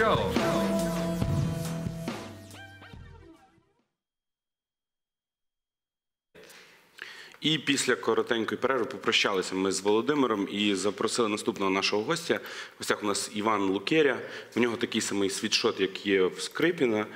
шоу. І після коротенької перерви попрощалися ми з Володимиром і запросили наступного нашого гостя. В гостях у нас Іван Лукеря. У нього такий самий світшот, як є в Скрипіна.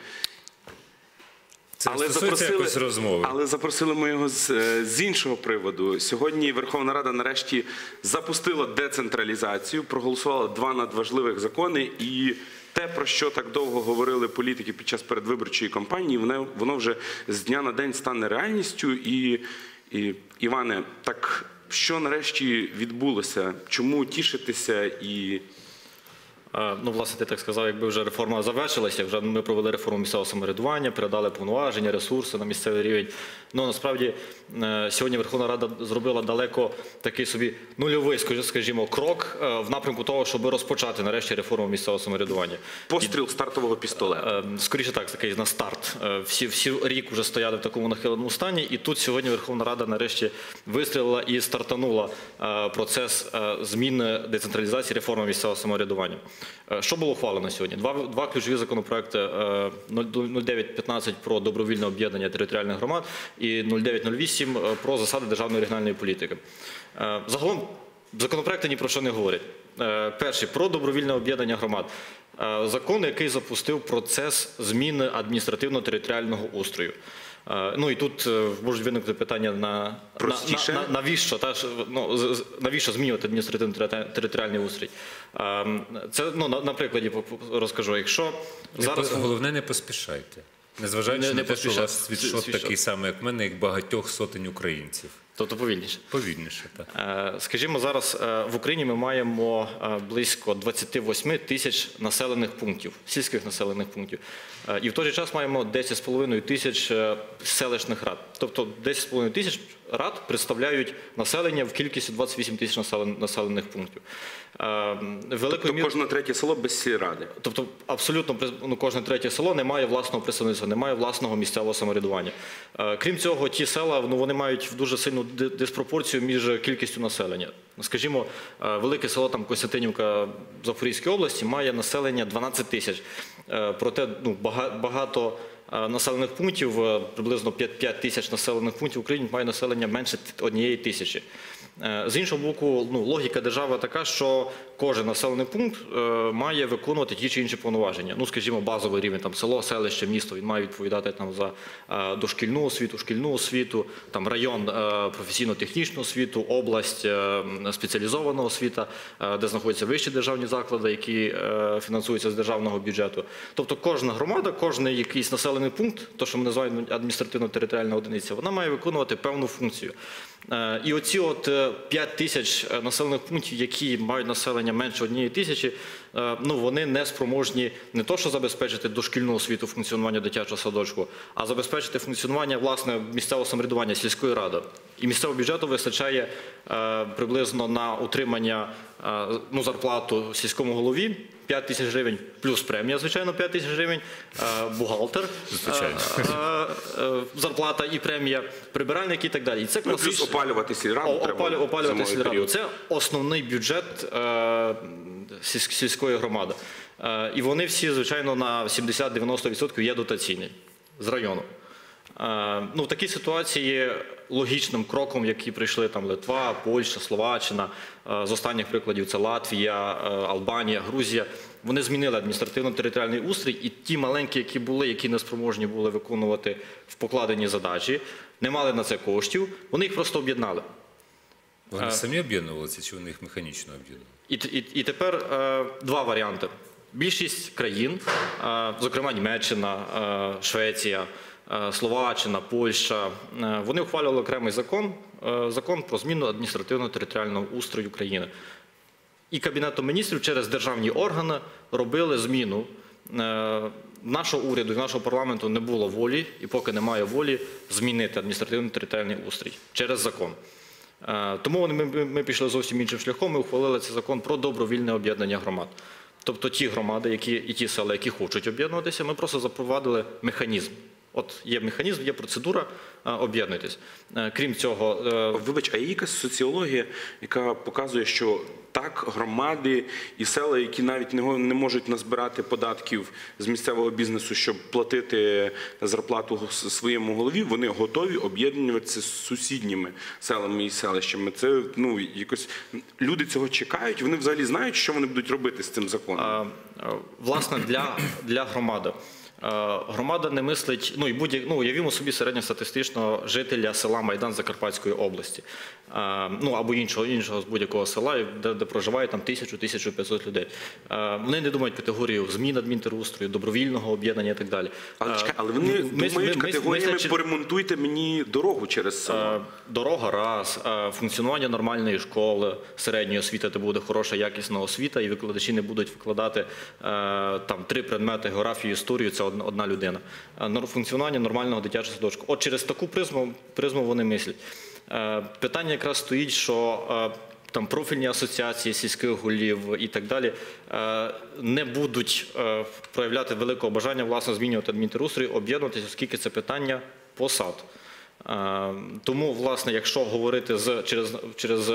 Це але стосується якось розмови. але запросили ми його з, е, з іншого приводу. Сьогодні Верховна Рада нарешті запустила децентралізацію, проголосувала два надважливих закони і. Те, про що так довго говорили політики під час передвиборчої кампанії, воно, вже з дня на день стане реальністю. І, і Іване, так що нарешті відбулося? Чому тішитися і Ну, власне, ти так сказав, якби вже реформа завершилася, вже ми провели реформу місцевого самоврядування, передали повноваження, ресурси на місцевий рівень. Ну насправді е, сьогодні Верховна Рада зробила далеко такий собі нульовий, скажімо, крок е, в напрямку того, щоб розпочати нарешті реформу місцевого самоврядування. постріл стартового пістолета? Е, Скоріше так, такий на старт. Е, Всі, всі рік вже стояли в такому нахиленому стані, і тут сьогодні Верховна Рада нарешті вистрілила і стартанула е, процес е, зміни децентралізації реформи місцевого самоврядування. Е, Що було ухвалено сьогодні? Два, два ключові законопроекти е, 0915 про добровільне об'єднання територіальних громад і 0908 е, про засади державної регіональної політики. Е, Загалом законопроекти ні про що не говорять. Е, Перший про добровільне об'єднання громад. Е, Закон, який запустив процес зміни адміністративно-територіального устрою. Е, Ну і тут е, можуть виникнути питання на, на, Простіше? на, на навіщо та ж, ну, навіщо змінювати адміністративно-територіальний устрій? Е, Це ну на, на прикладі розкажу. Якщо Не зараз по- Головне, не поспішайте. Незважаючи Не- не на те, що у вас відшот такий самий, як в мене, як багатьох сотень українців. Тобто повільніше. Повільніше, так. Е, Скажімо, зараз е, в Україні ми маємо е, близько 28 тисяч населених пунктів, сільських населених пунктів. І в той же час маємо 10,5 тисяч селищних рад. Тобто 10,5 тисяч рад представляють населення в кількості 28 тисяч населених пунктів. Великою Тобто кожне третє село без сільради. Тобто абсолютно ну, кожне третє село не має власного представництва, не має власного місцевого самоврядування. Крім цього, ті села ну, вони мають дуже сильну ди- диспропорцію між кількістю населення. Скажімо, е, велике село там Костянтинівка Запорізької області має населення 12 тисяч. Е, Проте ну, багато е, населених пунктів, приблизно 5, 5 тисяч населених пунктів в Україні має населення менше однієї тисячі. З іншого боку, ну, логіка держави така, що кожен населений пункт е, має виконувати ті чи інші повноваження. Ну, скажімо, базовий рівень там село, селище, місто. Він має відповідати там за е, дошкільну освіту, шкільну освіту, там район е, професійно-технічну освіту, область спеціалізована освіта, де знаходяться вищі державні заклади, які фінансуються з державного бюджету. Тобто кожна громада, кожен якийсь населений пункт, то що ми називаємо адміністративно-територіальна одиниця, вона має виконувати певну функцію. Е, І оці от е, 5 тисяч е, населених пунктів, які мають населення менше однієї тисячі, е, ну вони не спроможні не то, що забезпечити дошкільну освіту функціонування дитячого садочку, а забезпечити функціонування власне місцевого самоврядування сільської ради. І місцевого бюджету вистачає е, приблизно на утримання е, ну, зарплату сільському голові. 5 тисяч гривень плюс премія, звичайно, 5 тисяч гривень, е, бухгалтер, е, е, зарплата і премія, прибиральник і так далі. І це Ну, плюс опалювати сільраду О- опалю- опалювати сільраду. Це основний бюджет е, сільської громади. Е, і вони всі, звичайно, на 70-90% є дотаційні з району. Е, ну, в такій ситуації логічним кроком, які прийшли там Литва, Польща, Словаччина, е, з останніх прикладів це Латвія, Албанія, Грузія. Вони змінили адміністративно-територіальний устрій, і ті маленькі, які були, які не спроможні були виконувати в покладені задачі, не мали на це коштів, вони їх просто об'єднали. Вони самі об'єднувалися, чи вони їх механічно об'єднували? І, і, і тепер е, два варіанти. Більшість країн, е, зокрема Німеччина, е, Швеція, е, Словаччина, Польща, е, вони ухвалювали окремий закон, е, закон про зміну адміністративно-територіального устрою України. І Кабінетом міністрів через державні органи робили зміну. Нашого уряду і нашого парламенту не було волі, і поки немає волі, змінити адміністративно-територіальний устрій через закон. Е, Тому ми, ми пішли зовсім іншим шляхом. і ухвалили цей закон про добровільне об'єднання громад. Тобто ті громади, які і ті села, які хочуть об'єднуватися, ми просто запровадили механізм. От є механізм, є процедура, е, об'єднуйтесь. Е, Крім цього, Вибач, а є якась соціологія, яка показує, що так громади і села, які навіть не, можуть назбирати податків з місцевого бізнесу, щоб платити зарплату своєму голові, вони готові об'єднуватися з сусідніми селами і селищами. Це ну якось люди цього чекають. Вони взагалі знають, що вони будуть робити з цим законом. А, власне для громади. А, Громада не мислить, ну і будь ну, уявімо собі середньостатистичного жителя села Майдан Закарпатської області, ну або іншого іншого з будь-якого села, де, де проживає там тисячу, тисячу п'ятсот людей. Вони не думають категорію змін адмінтерустрою, добровільного об'єднання і так далі. Але чекай, але вони ми- думають ми- ми- категоріями мислячи- поремонтуйте мені дорогу через село. Е, Дорога раз, е, функціонування нормальної школи, середньої освіти, де буде хороша якісна освіта, і викладачі не будуть викладати е, там три предмети географію, історію. Це одна, людина. Е, Функціонування нормального дитячого садочку. От через таку призму, вони мислять. Е, Питання якраз стоїть, що е, там профільні асоціації сільських голів і так далі не будуть проявляти великого бажання власне змінювати адмінтерустрій, об'єднуватися, оскільки це питання посад. Тому, власне, якщо говорити через,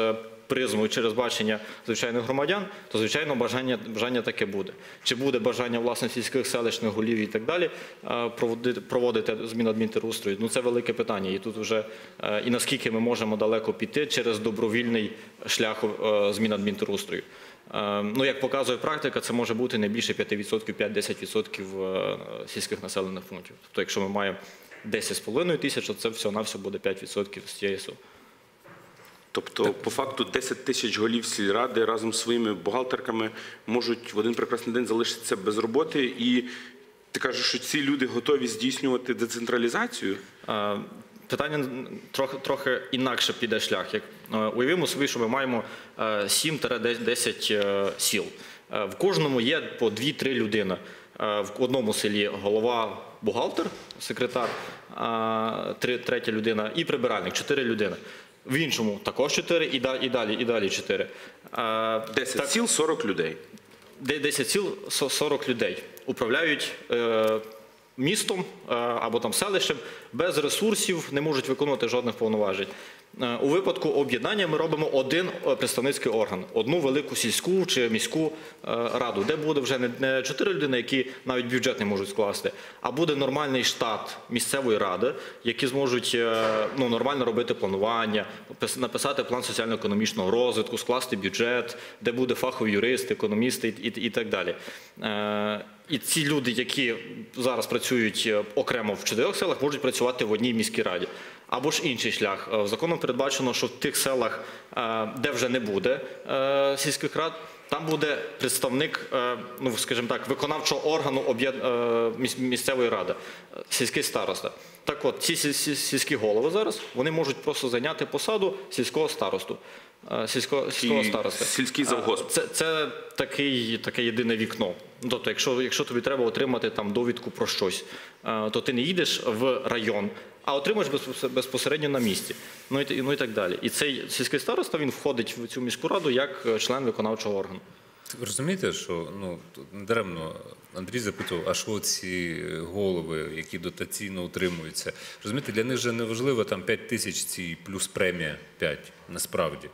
призму і через бачення звичайних громадян, то звичайно бажання, бажання таке буде. Чи буде бажання власне сільських селищних голів і так далі е, проводити, проводити зміну адмінтерустрою? Ну це велике питання. І тут вже е, і наскільки ми можемо далеко піти через добровільний шлях е, змін адмінтерустрою. Ну, як показує практика, це може бути не більше 5%, 5-10% е, сільських населених пунктів. Тобто, якщо ми маємо 10,5 тисяч, то це всього-навсього буде 5% з цієї суми. Тобто, по факту, 10 тисяч голів сільради разом з своїми бухгалтерками можуть в один прекрасний день залишитися без роботи. І ти кажеш, що ці люди готові здійснювати децентралізацію. Питання трохи, трохи інакше піде шлях. Як, е, уявімо собі, що ми маємо е, 7-10 е, сіл. Е, В кожному є по 2-3 людини. В одному селі голова бухгалтер, секретар, третя людина і прибиральник, 4 людини. В іншому також 4 і далі, і далі, і далі 4. 10 сіл, 40 людей. де 10 сіл со- 40 людей управляють е, містом е, або там селищем без ресурсів, не можуть виконувати жодних повноважень. Е, у випадку об'єднання ми робимо один е, представницький орган, одну велику сільську чи міську е, раду, де буде вже не, 4 людини, які навіть бюджет не можуть скласти, а буде нормальний штат місцевої ради, які зможуть ну, нормально робити планування, написати план соціально-економічного розвитку, скласти бюджет, де буде фахові юристи, економісти і, і, і так далі. І ці люди, які зараз працюють е, окремо в чотирьох селах, можуть працювати в одній міській раді. Або ж інший шлях. Е, Законом передбачено, що в тих селах, е, де вже не буде сільських рад, там буде представник, ну скажімо так, виконавчого органу місцевої ради, сільський староста. Так от, ці сіль- сіль- сільські голови зараз вони можуть просто зайняти посаду сільського старосту. Сільського, сільського староста. сільський завгосп. Це, це такий, таке єдине вікно. Ну, Тобто, якщо, якщо тобі треба отримати там довідку про щось, е, то ти не їдеш в район, а отримуєш безпосередньо на місці. Ну і, ну і так далі. І цей сільський староста він входить в цю міську раду як е, член виконавчого органу. Ви розумієте, що ну тут недаремно Андрій запитував, а що ці голови, які дотаційно утримуються? Розумієте, для них же не важливо там 5 тисяч ці плюс премія 5, насправді.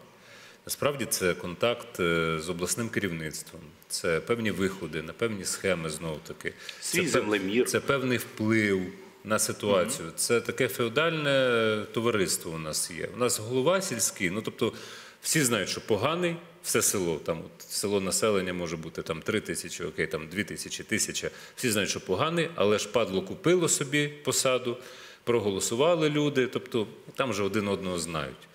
Насправді це контакт е, з обласним керівництвом, це певні виходи на певні схеми знов таки. Свій це, землемір. Це певний вплив на ситуацію. Це таке феодальне товариство у нас є. У нас голова сільський, ну тобто всі знають, що поганий, все село, там от, село населення може бути там 3 тисячі, окей, там 2 тисячі, тисяча. Всі знають, що поганий, але ж падло купило собі посаду, проголосували люди, тобто там вже один одного знають.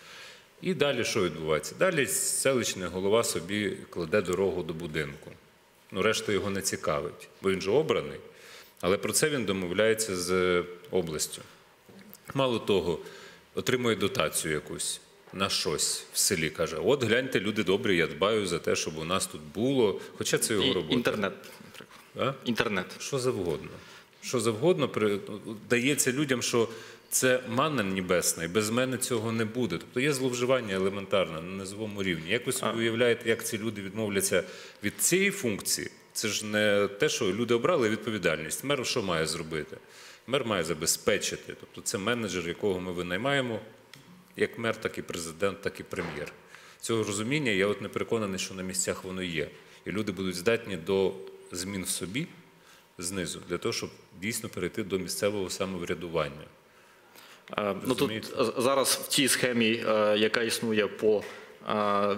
І далі що відбувається? Далі селищний голова собі кладе дорогу до будинку. Ну, решта його не цікавить, бо він же обраний. Але про це він домовляється з областю. Мало того, отримує дотацію якусь на щось в селі. Каже: от гляньте, люди добрі, я дбаю за те, щоб у нас тут було. Хоча це його робота. інтернет, наприклад. А? Інтернет. Що завгодно. Що завгодно дається людям, що це манна небесна, і без мене цього не буде. Тобто є зловживання елементарне на низовому рівні. Як ви уявляєте, як ці люди відмовляться від цієї функції? Це ж не те, що люди обрали відповідальність. Мер що має зробити? Мер має забезпечити. Тобто це менеджер, якого ми винаймаємо, як мер, так і президент, так і прем'єр. Цього розуміння я от не переконаний, що на місцях воно є. І люди будуть здатні до змін в собі знизу, для того, щоб дійсно перейти до місцевого самоврядування. Е, Ну, тут зараз в цій схемі, е, яка існує по е,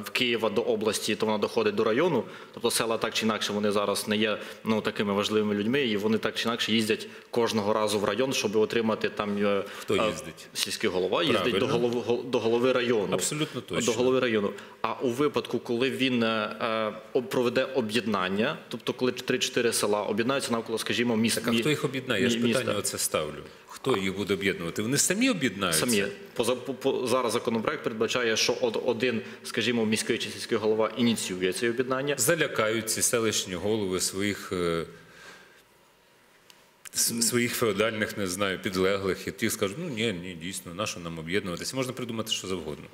в Києва до області, то вона доходить до району. Тобто села так чи інакше вони зараз не є ну, такими важливими людьми, і вони так чи інакше їздять кожного разу в район, щоб отримати там Хто їздить? сільський голова їздить до голови до голови району. Абсолютно точно. До голови району. А у випадку, коли він проведе об'єднання, тобто коли 3-4 села об'єднаються навколо, скажімо, міст. Так, а хто їх об'єднає? Я ж питання оце ставлю. Хто їх буде об'єднувати? Вони самі об'єднаються? Самі Поза- по, зараз законопроект передбачає, що од- один, скажімо, міський чи сільський голова ініціює це об'єднання. залякають ці селищні голови своїх, е, своїх феодальних, не знаю, підлеглих, і ті скажуть, ну ні, ні, дійсно, нащо нам об'єднуватися? Можна придумати що завгодно.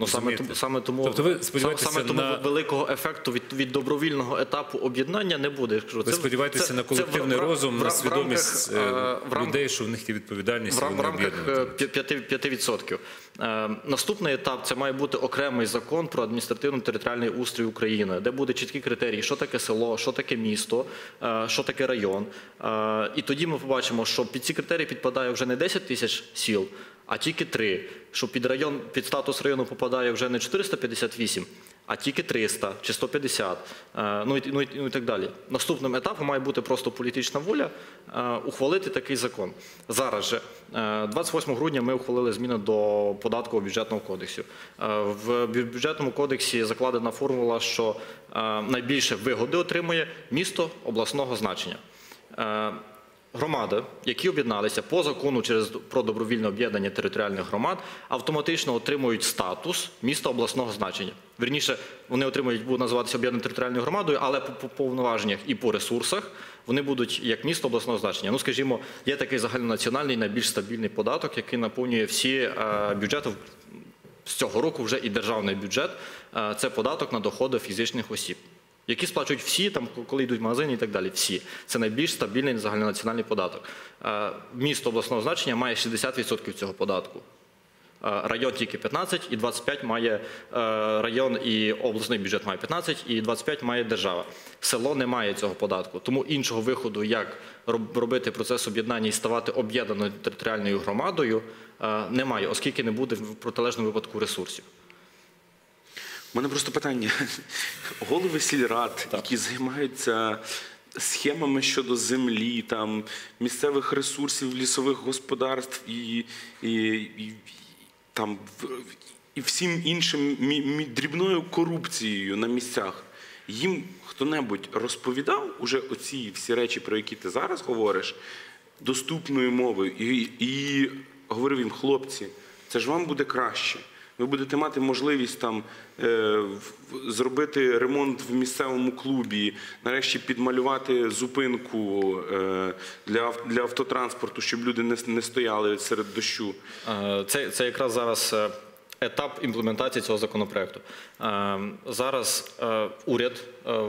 Ну саме тому, саме тому, Тобто ви сподіваєтеся саме тому на- великого ефекту від, від добровільного етапу об'єднання не буде. Я кажу, Ви це- сподіваєтеся це- на колективний в- в- розум, в- на свідомість е, е, в рамках- людей, що в них є відповідальність, В, і рам- в рамках е, 5%. 5%. Е, Наступний етап це має бути окремий закон про адміністративно-територіальний устрій України, де буде чіткі критерії, що таке село, що таке місто, що таке район. І тоді ми побачимо, що під ці критерії підпадає вже не 10 тисяч сіл, а тільки три. Що під район, під статус району попадає вже не 458, а тільки 300 чи 150, е, ну і, ну, і, ну і так далі. Наступним етапом має бути просто політична воля е, ухвалити такий закон. Зараз же, е, 28 грудня ми ухвалили зміни до податкового бюджетного кодексу. Е, В бюджетному кодексі закладена формула, що е, найбільше вигоди отримує місто обласного значення. Громади, які об'єдналися по закону через про добровільне об'єднання територіальних громад, автоматично отримують статус міста обласного значення. Вірніше, вони отримують, будуть називатися об'єднаною територіальною громадою, але по, по повноваженнях і по ресурсах вони будуть як місто обласного значення. Ну, скажімо, є такий загальнонаціональний найбільш стабільний податок, який наповнює всі е, бюджети з цього року вже і державний бюджет. Е, Це податок на доходи фізичних осіб. Які сплачують всі, там, коли йдуть в магазини і так далі. Всі. Це найбільш стабільний загальнонаціональний податок. Е, Місто обласного значення має 60% цього податку. Е, Район тільки 15 і 25 має е, район і обласний бюджет має 15 і 25 має держава. Село не має цього податку. Тому іншого виходу, як робити процес об'єднання і ставати об'єднаною територіальною громадою, немає, оскільки не буде в протилежному випадку ресурсів. У мене просто питання. Голови сільрад, які займаються схемами щодо землі, там, місцевих ресурсів, лісових господарств і, і, і, там, і всім іншим мі- мі- дрібною корупцією на місцях. Їм хто-небудь розповідав уже оці всі речі, про які ти зараз говориш, доступною мовою, і, і говорив їм, хлопці, це ж вам буде краще. Ви будете мати можливість там е, зробити ремонт в місцевому клубі, нарешті підмалювати зупинку е, для, автотранспорту, щоб люди не, стояли серед дощу. Е, Це, якраз зараз етап імплементації цього законопроекту. Зараз уряд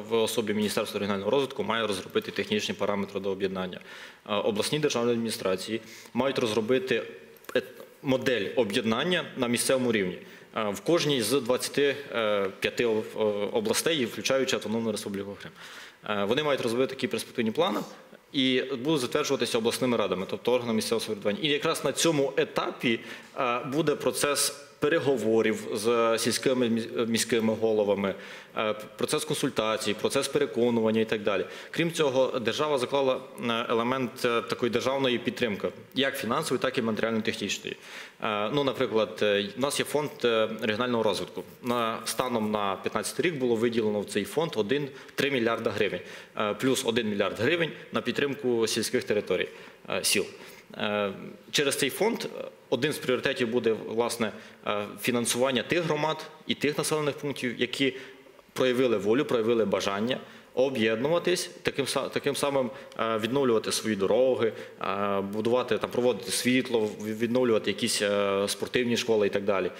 в особі Міністерства регіонального розвитку має розробити технічні параметри до об'єднання. Обласні державні адміністрації мають розробити модель об'єднання на місцевому рівні. Е, В кожній з 25 об- е, областей, включаючи Автономну Республіку Крим. Е, Вони мають розробити такі перспективні плани і будуть затверджуватися обласними радами, тобто органами місцевого самоврядування. І якраз на цьому етапі е, буде процес переговорів з сільськими міськими головами, е, процес консультацій, процес переконування і так далі. Крім цього, держава заклала е, елемент е, такої державної підтримки, як фінансової, так і матеріально-технічної. Ну, наприклад, у нас є фонд регіонального розвитку. Станом на 2015 рік було виділено в цей фонд 1,3 мільярда гривень, плюс 1 мільярд гривень на підтримку сільських територій сіл. Е, Через цей фонд е, один з пріоритетів буде власне е, фінансування тих громад і тих населених пунктів, які проявили волю, проявили бажання об'єднуватись, таким, таким самим е, відновлювати свої дороги, е, будувати там, проводити світло, відновлювати якісь е, спортивні школи і так далі,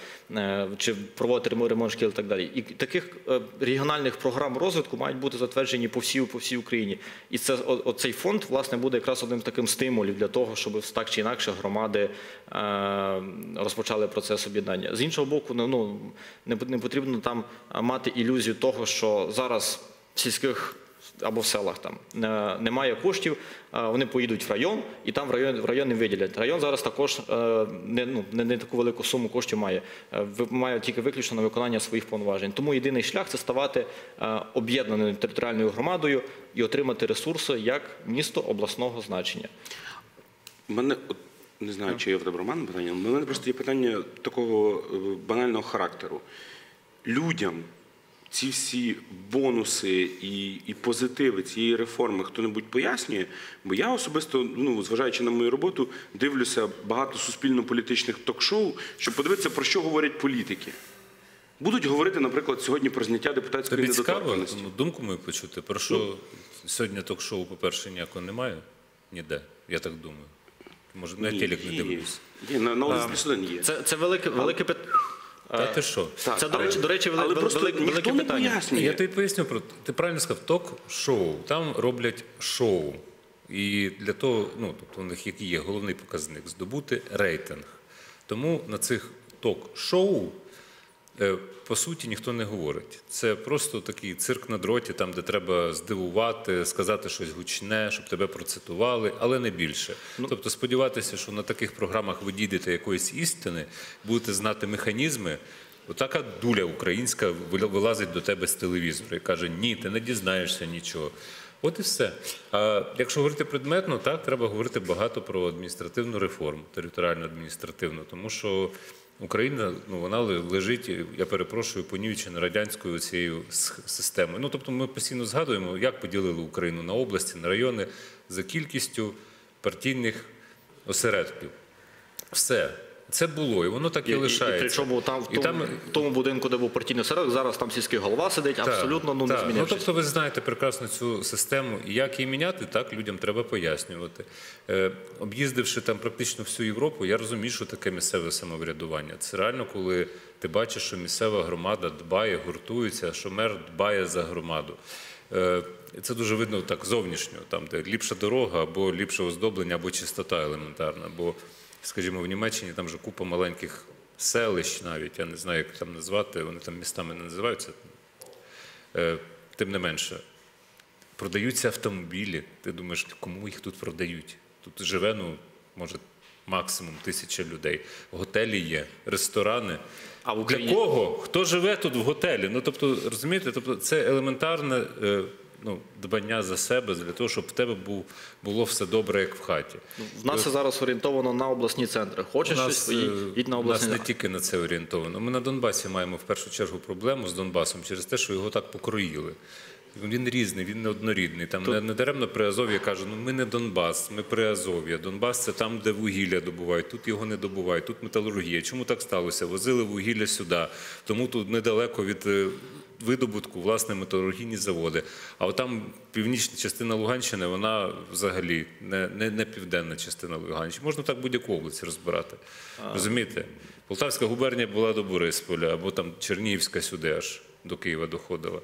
чи проводити ремонт- шкіл і так далі. І таких регіональних програм розвитку мають бути затверджені по всій, по всій Україні. І це оцей фонд власне буде якраз одним таким стимулів для того, щоб так чи інакше громади розпочали процес об'єднання. З іншого боку, ну, ну не потрібно там мати ілюзію того, що зараз сільських або в селах там немає коштів, вони поїдуть в район і там в район в районі виділять. Район зараз також е, не, ну, не, не таку велику суму коштів має. Е, Має тільки виключно на виконання своїх повноважень. Тому єдиний шлях це ставати е, об'єднаною територіальною громадою і отримати ресурси як місто обласного значення. У мене не знаю, чи є в тебе Роман питання. але У мене просто є питання такого банального характеру. Людям ці всі бонуси і, і позитиви цієї реформи хто-небудь пояснює? Бо я особисто, ну зважаючи на мою роботу, дивлюся багато суспільно-політичних ток-шоу, щоб подивитися, про що говорять політики. Будуть говорити, наприклад, сьогодні про зняття депутатської Тобі цікаво ну, думку мою почути, про що сьогодні ток-шоу, по-перше, ніякого немає ніде, я так думаю. Може, на Ні, телек не є. дивлюсь. Є, на, на один плюс один є. Це, це велике, велике питання. Та ти що? Це, до речі, до речі, але велике, просто велике, ніхто не питання. пояснює. Я тобі поясню про ти правильно сказав, ток-шоу. Там роблять шоу. І для того, ну тобто у них який є головний показник здобути рейтинг. Тому на цих ток-шоу е, по суті ніхто не говорить. Це просто такий цирк на дроті, там, де треба здивувати, сказати щось гучне, щоб тебе процитували, але не більше. Тобто сподіватися, що на таких програмах ви дійдете якоїсь істини, будете знати механізми. Отака дуля українська вила- вилазить до тебе з телевізора і каже: ні, ти не дізнаєшся нічого. От і все. А якщо говорити предметно, так треба говорити багато про адміністративну реформу, територіально адміністративну, тому що Україна ну вона лежить, я перепрошую, понівечена радянською цією системою. Ну тобто, ми постійно згадуємо, як поділили Україну на області, на райони за кількістю партійних осередків. Все. Це було, і воно так і, І, і, і лишається. причому там в І тому, там- в тому будинку, де був партійний осередок, зараз там сільський голова сидить, абсолютно ну, не так. Ну, тобто ви знаєте прекрасно цю систему, і як її міняти, так людям треба пояснювати. Е, об'їздивши там практично всю Європу, я розумію, що таке місцеве самоврядування. Це реально, коли ти бачиш, що місцева громада дбає, гуртується, що мер дбає за громаду. Е, Це дуже видно так зовнішньо, там, де ліпша дорога, або ліпше оздоблення, або чистота елементарна. Бо, скажімо, в Німеччині там же купа маленьких селищ навіть, я не знаю, як там назвати, вони там містами не називаються. Е, Тим не менше, продаються автомобілі. Ти думаєш, кому їх тут продають? Тут живе, ну, може, максимум тисяча людей. Готелі є, ресторани. А в Для кого? Хто живе тут в готелі? Ну, тобто, розумієте, тобто, це елементарне е, ну, дбання за себе, для того, щоб в тебе був, було все добре, як в хаті. В нас це зараз орієнтовано на обласні центри. Хочеш У щось, нас, е, їдь, їдь на у нас не тільки на це орієнтовано. Ми на Донбасі маємо в першу чергу проблему з Донбасом через те, що його так покроїли. Він різний, він неоднорідний. Там не, не даремно при Азов'я каже, ну ми не Донбас, ми при Азов'я. Донбас це там, де вугілля добувають, тут його не добувають, тут металургія. Чому так сталося? Возили вугілля сюди, тому тут недалеко від е, видобутку власне металургійні заводи. А от там північна частина Луганщини, вона взагалі не, не, не південна частина Луганщини. Можна так будь-яку область розбирати. Розумієте? Полтавська губернія була до Борисполя, або там Чернігівська сюди аж до Києва доходила.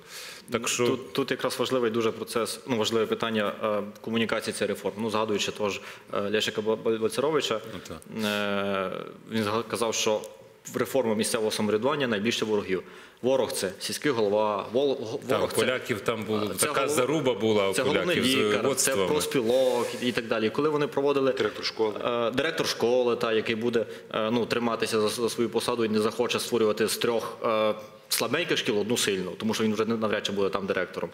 Так що Тут, тут якраз важливий дуже процес, ну важливе питання е, комунікації цієї реформи. Ну, згадуючи теж е, Лешика Бальцеровича, так. е, він казав, що в реформу місцевого самоврядування найбільше ворогів. Ворог це сільський голова, ворог там, це поляків там була це така голов- заруба була у це головний поляків з лікар, це проспілок і так далі. Коли вони проводили Директор школи. Е, директор школи, та, який буде е, ну, триматися за, за свою посаду і не захоче створювати з трьох е, слабеньких шкіл одну сильну, тому що він вже навряд чи буде там директором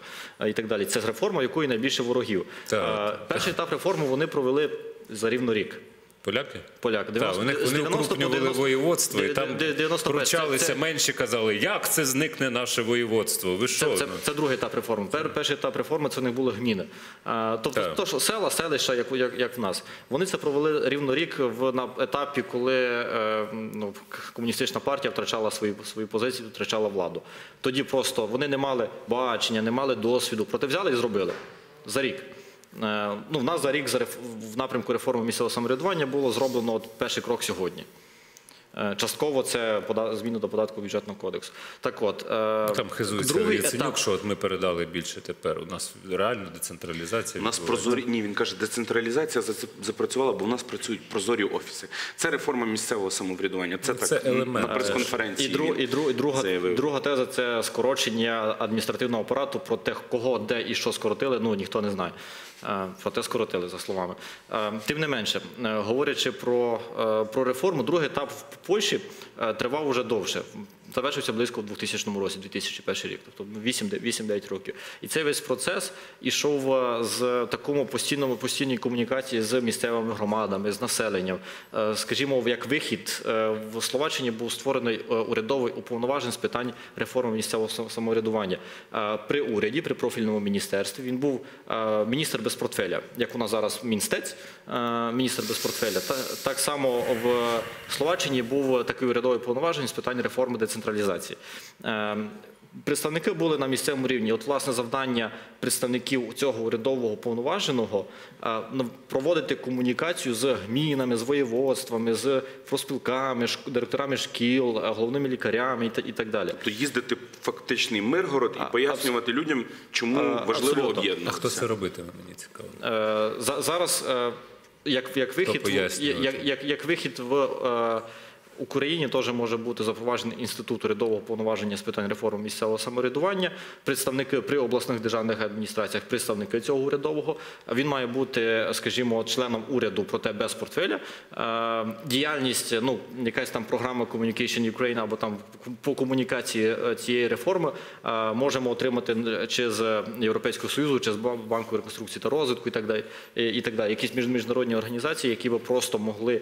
і так далі. Це реформа, якої найбільше ворогів. Так. Перший етап реформи вони провели за рівно рік. Поляки. Поляки? Так, вони, вони укрупнювали 90 воєводство, і там де- 95. Це- це- менші, казали, як це зникне наше воєводство? Ви що? Це, це, Ну, це другий етап реформи. Пер, перший етап реформи це не були гміни. А, тобто, Так. то, що села, селища, як, як, як в нас, вони це провели рівно рік в на етапі, коли е, ну, комуністична партія втрачала свої, свої позиції, втрачала владу. Тоді просто вони не мали бачення, не мали досвіду, проте взяли і зробили за рік. Е, ну, в нас за рік за реф- в напрямку реформи місцевого самоврядування було зроблено от перший крок сьогодні. Е, Частково це пода- зміни до податку бюджетного кодексу. Так от, е, Там хизується Яценюк, етап- що от ми передали більше тепер. У нас реально децентралізація. У нас прозорі ні, він каже, децентралізація за- запрацювала, бо в нас працюють прозорі офіси. Це реформа місцевого самоврядування. Це, Це так елемент. на прес-конференції. І, друг, і, друг, і, друга, заявив. друга теза це скорочення адміністративного апарату. Про те, кого, де і що скоротили, ну ніхто не знає. Е, Проте скоротили, за словами. Е, Тим не менше, е, говорячи про, е, реформу, другий етап в Польщі е, тривав уже довше. Завершився близько в 2000 році, 2001 рік, тобто 8-9 років. І цей весь процес ішов е, з такому постійному постійній комунікації з місцевими громадами, з населенням. Е, Скажімо, як вихід е, в Словаччині був створений урядовий уповноважений з питань реформи місцевого самоврядування при уряді, при профільному міністерстві. Він був міністр без портфеля, як у нас зараз мінстець, міністр без портфеля. Так само в Словаччині був такий урядовий уповноважений з питань реформи децентралізації. Е, Представники були на місцевому рівні. От власне завдання представників цього урядового повноваженого е, проводити комунікацію з гмінами, з воєводствами, з профспілками, директорами шкіл, е, головними лікарями і так далі. То їздити в фактичний Миргород і А, пояснювати людям, чому А, важливо абсолютно. А хто це робитиме, мені цікаво. Е, за- Зараз е, як, як, вихід, в, як, як, як вихід в е, Україні теж може бути запроваджений інститут урядового повноваження з питань реформи місцевого самоврядування, представники при обласних державних адміністраціях, представники цього урядового. Він має бути, скажімо, членом уряду, проте без портфеля. Е, Діяльність, ну якась там програма Communication Ukraine або там по комунікації е, цієї реформи е, можемо отримати чи з Європейського союзу, чи з банку реконструкції та розвитку, і так далі. І так далі. Якісь між- міжнародні організації, які би просто могли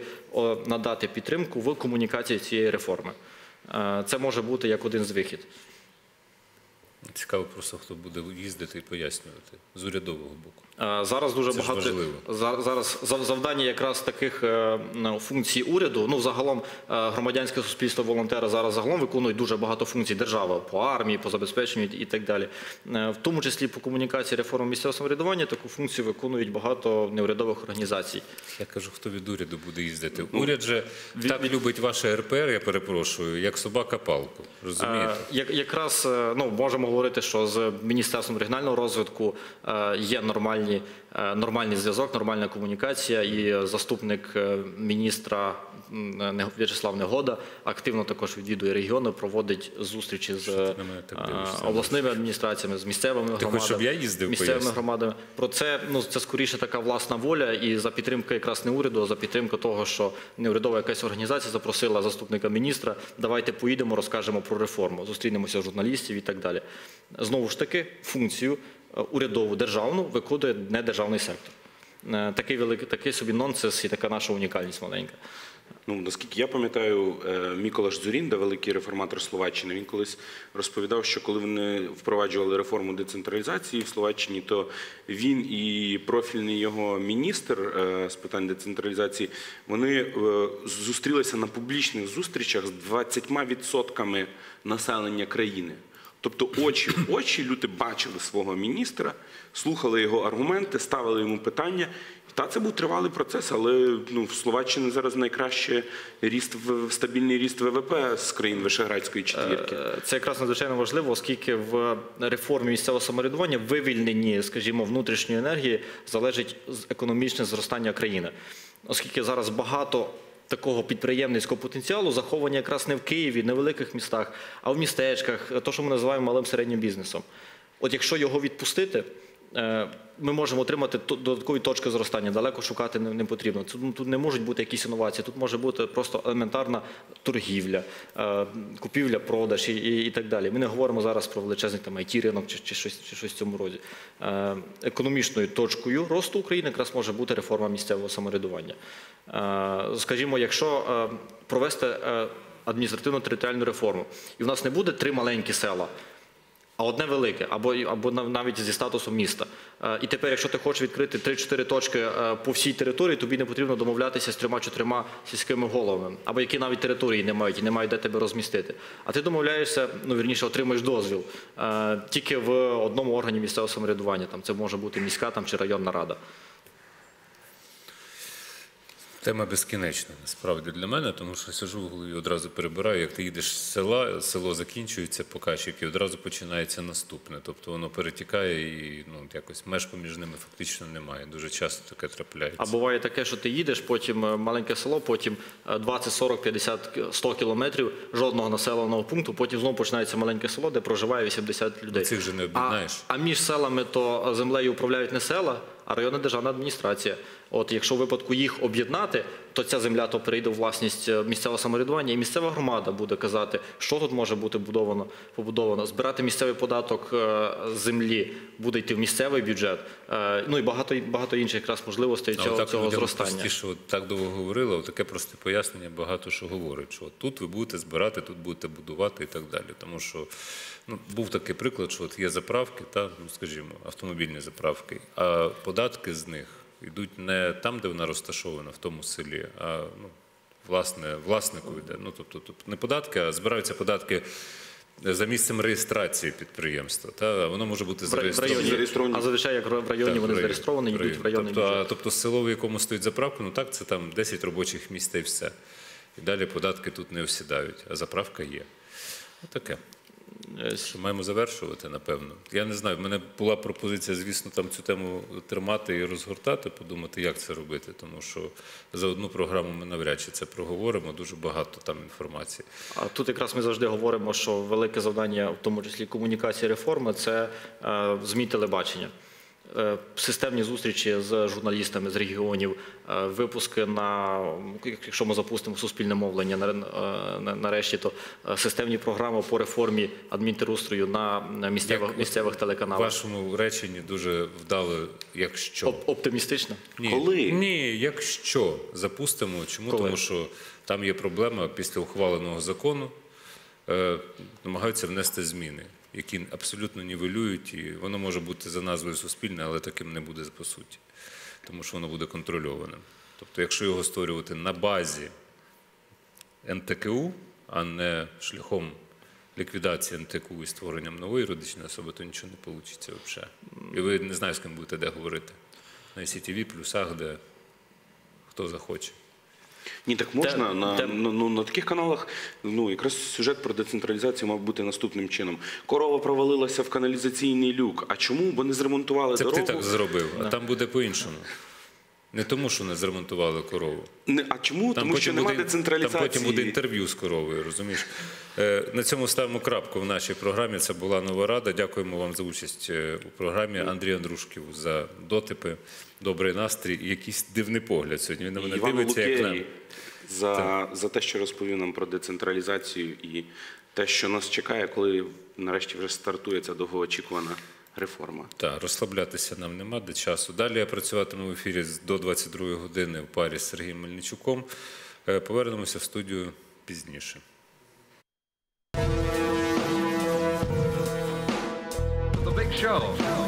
надати підтримку в комунікації цієї реформи. Е, Це може бути як один з вихід. Цікаво просто, хто буде їздити і пояснювати з урядового боку. Е, Зараз дуже Це багато зараз зав- завдання якраз таких е, ну, функцій уряду. Ну загалом е, громадянське суспільство, волонтери зараз загалом виконують дуже багато функцій держави по армії, по забезпеченню і так далі. В тому числі по комунікації реформи місцевого самоврядування таку функцію виконують багато неурядових організацій. Я кажу, хто від уряду буде їздити. Уряд же так любить ваше РПР, я перепрошую, як собака палку. Розумієте? Як, якраз ну, можемо говорити, що з Міністерством регіонального розвитку є нормальні, е, нормальний зв'язок, нормальна комунікація, і заступник е, міністра Не- В'ячеслав Негода активно також відвідує регіони, проводить зустрічі з ти е, обласними адміністраціями, з місцевими громадами. щоб я їздив, місцевими поясню? громадами. Про це ну це скоріше така власна воля, і за підтримки якраз не уряду, а за підтримки того, що неурядова якась організація запросила заступника міністра. Давайте поїдемо, розкажемо про реформу, зустрінемося журналістів і так далі. Знову ж таки, функцію е, урядову державну виконує недержавний сектор. Е, Такий великий, такий собі нонсенс і така наша унікальність маленька. Ну, наскільки я пам'ятаю, е, Міколаш Зорінда, великий реформатор Словаччини, він колись розповідав, що коли вони впроваджували реформу децентралізації в Словаччині, то він і профільний його міністр е, з питань децентралізації, вони зустрілися на публічних зустрічах з 20% населення країни. Тобто очі в очі люди бачили свого міністра, слухали його аргументи, ставили йому питання. Та це був тривалий процес, але ну, в Словаччині зараз найкраще ріст в стабільний ріст ВВП з країн Вишеградської четвірки. Е, Це якраз надзвичайно важливо, оскільки в реформі місцевого самоврядування вивільненні, скажімо, внутрішньої енергії залежить економічне зростання країни, оскільки зараз багато. Такого підприємницького потенціалу заховані якраз не в Києві, не в великих містах, а в містечках, то, що ми називаємо малим середнім бізнесом. От якщо його відпустити, ми можемо отримати додаткові точки зростання. Далеко шукати не, потрібно. Тут, ну, не можуть бути якісь інновації, тут може бути просто елементарна торгівля, е, купівля, продаж і, так далі. Ми не говоримо зараз про величезний там it ринок чи, щось, чи щось в цьому роді. Е, економічною точкою росту України якраз може бути реформа місцевого самоврядування. Е, скажімо, якщо е, провести е, адміністративно-територіальну реформу, і в нас не буде три маленькі села, а одне велике, або, або нав- навіть зі статусом міста. Е, І тепер, якщо ти хочеш відкрити 3-4 точки е, по всій території, тобі не потрібно домовлятися з трьома-чотирма сільськими головами, або які навіть території не мають і не мають де тебе розмістити. А ти домовляєшся, ну вірніше, отримуєш дозвіл е, тільки в одному органі місцевого самоврядування. Там це може бути міська там, чи районна рада. Тема безкінечна насправді для мене, тому що сижу в голові одразу перебираю, як ти їдеш з села, село закінчується покащик, і одразу починається наступне. Тобто воно перетікає і ну, якось меж поміж ними фактично немає. Дуже часто таке трапляється. А буває таке, що ти їдеш, потім е, маленьке село, потім е, 20, 40, 50, 100 кілометрів жодного населеного пункту, потім знову починається маленьке село, де проживає 80 людей. Цих же не А, об'єднаєш. а між селами то землею управляють не села, а районна державна адміністрація. От якщо в випадку їх об'єднати, то ця земля то перейде у власність е, місцевого самоврядування, і місцева громада буде казати, що тут може бути будовано, побудовано. Збирати місцевий податок е, землі буде йти в місцевий бюджет. Е, Ну і багато багато інших якраз можливостей А цього, отак цього зростання. простіше, от так довго говорили, от таке просте пояснення багато що говорить, що от тут ви будете збирати, тут будете будувати і так далі. Тому що ну, був такий приклад, що от є заправки, та, ну, скажімо, автомобільні заправки, а податки з них йдуть не там, де вона розташована, в тому селі, а ну, власне, власнику йде. Ну, тобто, тобто не податки, а збираються податки за місцем реєстрації підприємства. Та, воно може бути зареєстровано. Зареєстровані. а зазвичай як в районі Так, вони зареєстровані, йдуть в районний тобто, бюджет. а, тобто село, в якому стоїть заправка, ну так, це там 10 робочих місць й все. І далі податки тут не осідають, а заправка є. Отаке. Що маємо завершувати, напевно. Я не знаю, в мене була пропозиція, звісно, там цю тему тримати і розгортати, подумати, як це робити. Тому що за одну програму ми навряд чи це проговоримо, дуже багато там інформації. А тут якраз ми завжди говоримо, що велике завдання, в тому числі комунікації реформи, це е, ЗМІ телебачення. Е, Системні зустрічі з журналістами з регіонів, е, випуски на якщо ми запустимо суспільне мовлення на- е, нарешті, то системні програми по реформі адмінтерустрою на місцевих, Як- місцевих В вашому реченні дуже вдало, якщо. Оп- Оптимістично. Ні, Коли? Ні, якщо запустимо, чому? Коли? Тому що там є проблема після ухваленого закону, е, намагаються внести зміни, які абсолютно нівелюють, і воно може бути за назвою суспільне, але таким не буде по суті, тому що воно буде контрольованим. Тобто, якщо його створювати на базі НТКУ, а не шляхом ліквідації НТКУ і створенням нової юридичної особи, то нічого не вийде взагалі. І ви не знаєте, з ким будете де говорити. На ICTV, плюсах, де хто захоче. Ні, так можна Та, на, та- на, ну, на таких каналах. Ну якраз сюжет про децентралізацію мав бути наступним чином. Корова провалилася в каналізаційний люк. А чому? Бо не зремонтували Це б дорогу. ти так зробив, а там буде по-іншому. Не тому, що не зремонтували корову. Не, а чому? Там Тому що немає децентралізації. Там потім буде інтерв'ю з коровою, розумієш? Е, на цьому ставимо крапку в нашій програмі. Це була нова рада. Дякуємо вам за участь е, у програмі. Андрій Андрушків за дотипи, добрий настрій і якийсь дивний погляд сьогодні. Він на мене Івану дивиться, як на Лукері за, за те, що розповів нам про децентралізацію і те, що нас чекає, коли нарешті вже стартує ця довгоочікувана реформа. Так, розслаблятися нам нема де часу. Далі я працюватиму в ефірі до 22 години в парі з Сергієм Мельничуком. Е, Повернемося в студію пізніше. The Big Show.